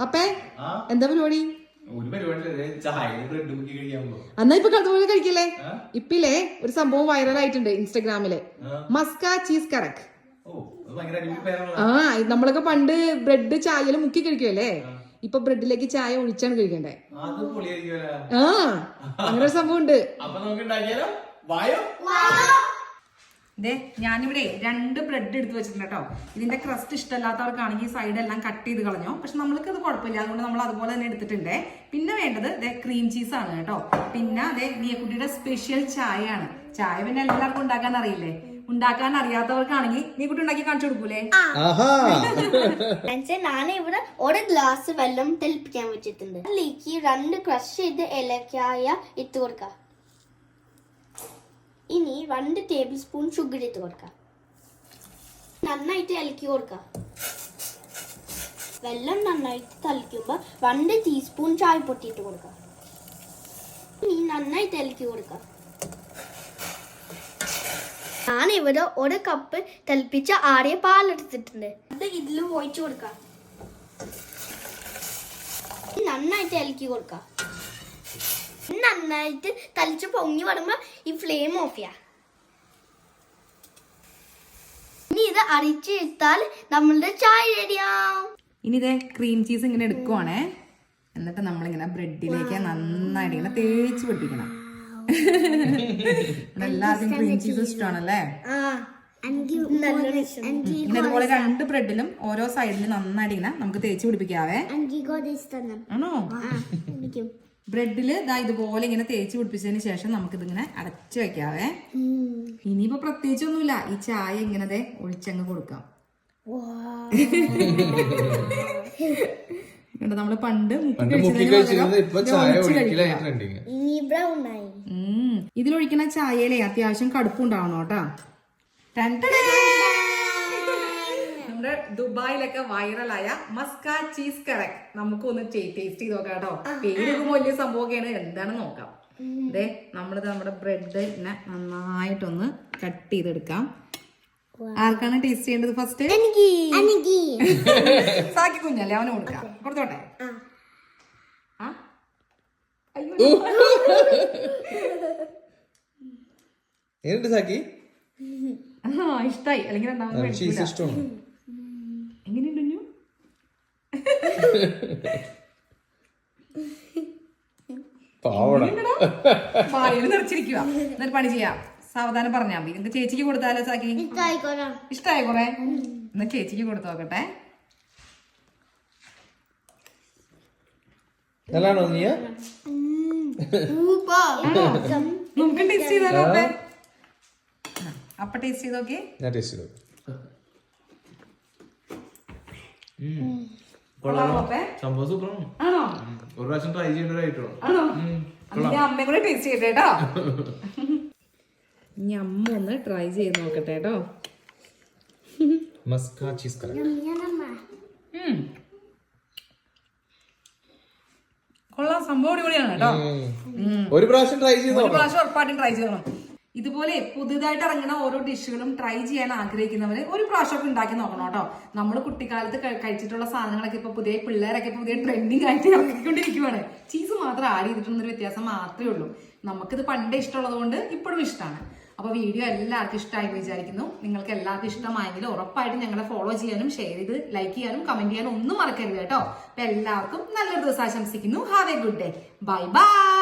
അപ്പേ എന്താ പരിപാടി? ചായ എന്നാ ഇപ്പൊ അതുപോലെ കഴിക്കല്ലേ? ഇപ്പിലേ ഇപ്പില്ലേ ഒരു സംഭവം വൈറൽ ആയിട്ടുണ്ട് ഇൻസ്റ്റഗ്രാമിൽ. മസ്ക ചീസ് കറക്. ആ നമ്മളൊക്കെ പണ്ട് ബ്രെഡ് ചായയിൽ മുക്കി കഴിക്കുമല്ലേ ഇപ്പൊ ബ്രെഡിലേക്ക് ചായ ഒഴിച്ചാണ് കഴിക്കണ്ടേ? ആ അങ്ങനെ ഒരു സംഭവം ഉണ്ട് ദേ ഞാനിവിടെ രണ്ട് ബ്രെഡ് എടുത്ത് വെച്ചിട്ടുണ്ട് കേട്ടോ ഇതിന്റെ ക്രസ്റ്റ് ഇഷ്ടമല്ലാത്തവർക്കാണെങ്കിൽ സൈഡ് എല്ലാം കട്ട് ചെയ്ത് കളഞ്ഞു. പക്ഷെ നമ്മൾക്ക് ഇത് കുഴപ്പമില്ല. അതുകൊണ്ട് നമ്മൾ അതുപോലെ തന്നെ എടുത്തിട്ടുണ്ട്. പിന്നെ വേണ്ടത് ദേ ക്രീം ചീസ് ആണ് കേട്ടോ. പിന്നെ അതെ നീയക്കുട്ടിയുടെ സ്പെഷ്യൽ ചായ ആണ് ചായ പിന്നെ എല്ലാവർക്കും ഉണ്ടാക്കാൻ അറിയില്ലേ? ഉണ്ടാക്കാൻ അറിയാത്തവർക്കാണെങ്കിൽ നീക്കുട്ടി ഉണ്ടാക്കി കാണിച്ചു കൊടുക്കൂലേ? ഞാൻ ഇവിടെ ഒരു ഗ്ലാസ് വെള്ളം തിളപ്പിക്കാൻ വെച്ചിട്ടുണ്ട്. അതിലേക്ക് രണ്ട് ക്രഷ് ചെയ്ത് ഏലക്കായ ഇട്ട് കൊടുക്കാം. ഇനി രണ്ട് ടേബിൾ സ്പൂൺ ഷുഗർ ഇട്ട് കൊടുക്കാം. നന്നായിട്ട് ഇളക്കി കൊടുക്കാം. വെള്ളം നന്നായിട്ട് തളിക്കുമ്പോൾ രണ്ട് ടീസ്പൂൺ ചായ പൊട്ടിയിട്ട് കൊടുക്കാം. ഇനി നന്നായിട്ട് ഇളക്കി കൊടുക്കാം. ഞാൻ ഇവിടെ ഒരു കപ്പ് തിളപ്പിച്ച ആറിയ പാലെടുത്തിട്ടുണ്ട് അത് ഇതിലും ഒഴിച്ചു കൊടുക്കാം. നന്നായിട്ട് ഇളക്കി കൊടുക്കാം. നന്നായിട്ട് തളിച്ച് പൊങ്ങി വരുമ്പോൾ ഈ ഫ്ലെയിം ഓഫ് ചെയ്യാം. ഇനി ഇത് അരിച്ച് ഇട്ടാൽ നമ്മളുടെ ചായ റെഡിയാവും ഇനി ഇതേ ക്രീം ചീസ് ഇങ്ങനെ എടുക്കുവാണേ. എന്നിട്ട് നമ്മളിങ്ങനെ ബ്രെഡിലേക്ക് നന്നായിട്ട് ഇങ്ങനെ തേച്ച് പിടിപ്പിക്കണം. എല്ലാവർക്കും ക്രീം ചീസ് ഇഷ്ടമാണല്ലേ? ഇനി അതുപോലെ രണ്ട് ബ്രെഡിലും ഓരോ സൈഡിലും നന്നായിട്ട് ഇങ്ങനെ നമുക്ക് തേച്ച് പിടിപ്പിക്കാവേ. ആണോ? ബ്രെഡിൽ ഇതാ ഇതുപോലെ ഇങ്ങനെ തേച്ച് പിടിപ്പിച്ചതിന് ശേഷം നമുക്ക് ഇതിങ്ങനെ അടച്ചു വെക്കാവേ. ഇനിയിപ്പോ പ്രത്യേകിച്ചൊന്നുമില്ല. ഈ ചായ ഇങ്ങനെ ദേ ഒഴിച്ചങ്ങ് കൊടുക്കാം. കണ്ടോ? നമ്മൾ പണ്ട് മുക്കി പണ്ട് മുക്കി കഴിച്ചതിന് കഴിച്ചിരുന്നത്. ഇതിലൊഴിക്കണ ചായയിലെ അത്യാവശ്യം കടുപ്പുണ്ടാവണം കേട്ടാ. ദുബായിലൊക്കെ വൈറലായ മസ്ക ചീസ് കറക് നമുക്ക് ഒന്ന് ടേസ്റ്റ് ചെയ്ത് നോക്കാം കേട്ടോ. പേരൊക്കെ വലിയ സംഭവമൊക്കെയാണ്. എന്താണെന്ന് നോക്കാം. അതെ നമ്മളിത് നമ്മുടെ ബ്രെഡ് ഇങ്ങനെ നന്നായിട്ടൊന്ന് കട്ട് ചെയ്തെടുക്കാം. ആർക്കാണ് ടേസ്റ്റ് ചെയ്യേണ്ടത് ഫസ്റ്റ് സാക്കി കുഞ്ഞല്ലേ അവന് കൊടുക്കാം. കൊടുത്തോട്ടെ? സാക്കി? ആ ഇഷ്ടായി. അല്ലെങ്കിൽ രണ്ടാമത് ചീസ് ഇഷ്ടമാണ്. പാവട. വായിൽ നിറച്ചിരിക്കുക എന്നൊരു പണി ചെയ്യാം. സാവധാനം പറഞ്ഞാൽ മതി. എന്നിട്ട് ചേച്ചിക്ക് കൊടുത്താലോ സാക്കി ഇഷ്ടായി കൊറേ? എന്നാ ചേച്ചിക്ക് കൊടുത്തു നോക്കട്ടെ. നീയ നമുക്ക് ടേസ്റ്റ് ചെയ്താലോ അപ്പേ? ടേസ്റ്റ് ചെയ്ത് നോക്കി ഞാൻ ടേസ്റ്റ് ചെയ്തു സംഭവം സൂപ്പറാണ്. ആണോ? ഒരു പ്രാവശ്യം ട്രൈ ചെയ്യേണ്ടതായിട്ടുള്ളൂ അമ്മയും കൂടെ ടേസ്റ്റ് ചെയ്യട്ടെ കേട്ടോ. ഇനി അമ്മ ഒന്ന് ട്രൈ ചെയ്ത് നോക്കട്ടെ കേട്ടോ. Maska cheese curry. കൊള്ളാം സംഭവം അടിപൊളിയാണ് കേട്ടോ. ഒരു പ്രാവശ്യം ട്രൈ ചെയ്ത് ഒരു പ്രാവശ്യം ഉറപ്പായിട്ടും ട്രൈ ചെയ്യണം ഇതുപോലെ പുതുതായിട്ട് ഇറങ്ങുന്ന ഓരോ ഡിഷുകളും ട്രൈ ചെയ്യാൻ ആഗ്രഹിക്കുന്നവർ ഒരു പ്രാവശ്യമൊക്കെ ഉണ്ടാക്കി നോക്കണം കേട്ടോ. നമ്മൾ കുട്ടിക്കാലത്ത് കഴിച്ചിട്ടുള്ള സാധനങ്ങളൊക്കെ ഇപ്പൊ പുതിയ പിള്ളേരൊക്കെ പുതിയ ട്രെൻഡിങ് ആയിട്ട് ഇറക്കിക്കൊണ്ടിരിക്കുവാണ് ചീസ് മാത്രം ആഡ് ചെയ്തിട്ടുള്ളൊരു വ്യത്യാസം മാത്രമേ ഉള്ളൂ. നമുക്കിത് പണ്ടേ ഇഷ്ടമുള്ളത് കൊണ്ട് ഇപ്പോഴും ഇഷ്ടമാണ് അപ്പൊ വീഡിയോ എല്ലാവർക്കും ഇഷ്ടമായി വിചാരിക്കുന്നു. നിങ്ങൾക്ക് എല്ലാവർക്കും ഇഷ്ടമായെങ്കിൽ ഉറപ്പായിട്ടും ഞങ്ങളെ ഫോളോ ചെയ്യാനും ഷെയർ ചെയ്ത് ലൈക്ക് ചെയ്യാനും കമന്റ് ചെയ്യാനും ഒന്നും മറക്കരുത് കേട്ടോ. അപ്പൊ എല്ലാവർക്കും നല്ലൊരു ദിവസം ആശംസിക്കുന്നു. Have a good day bye bye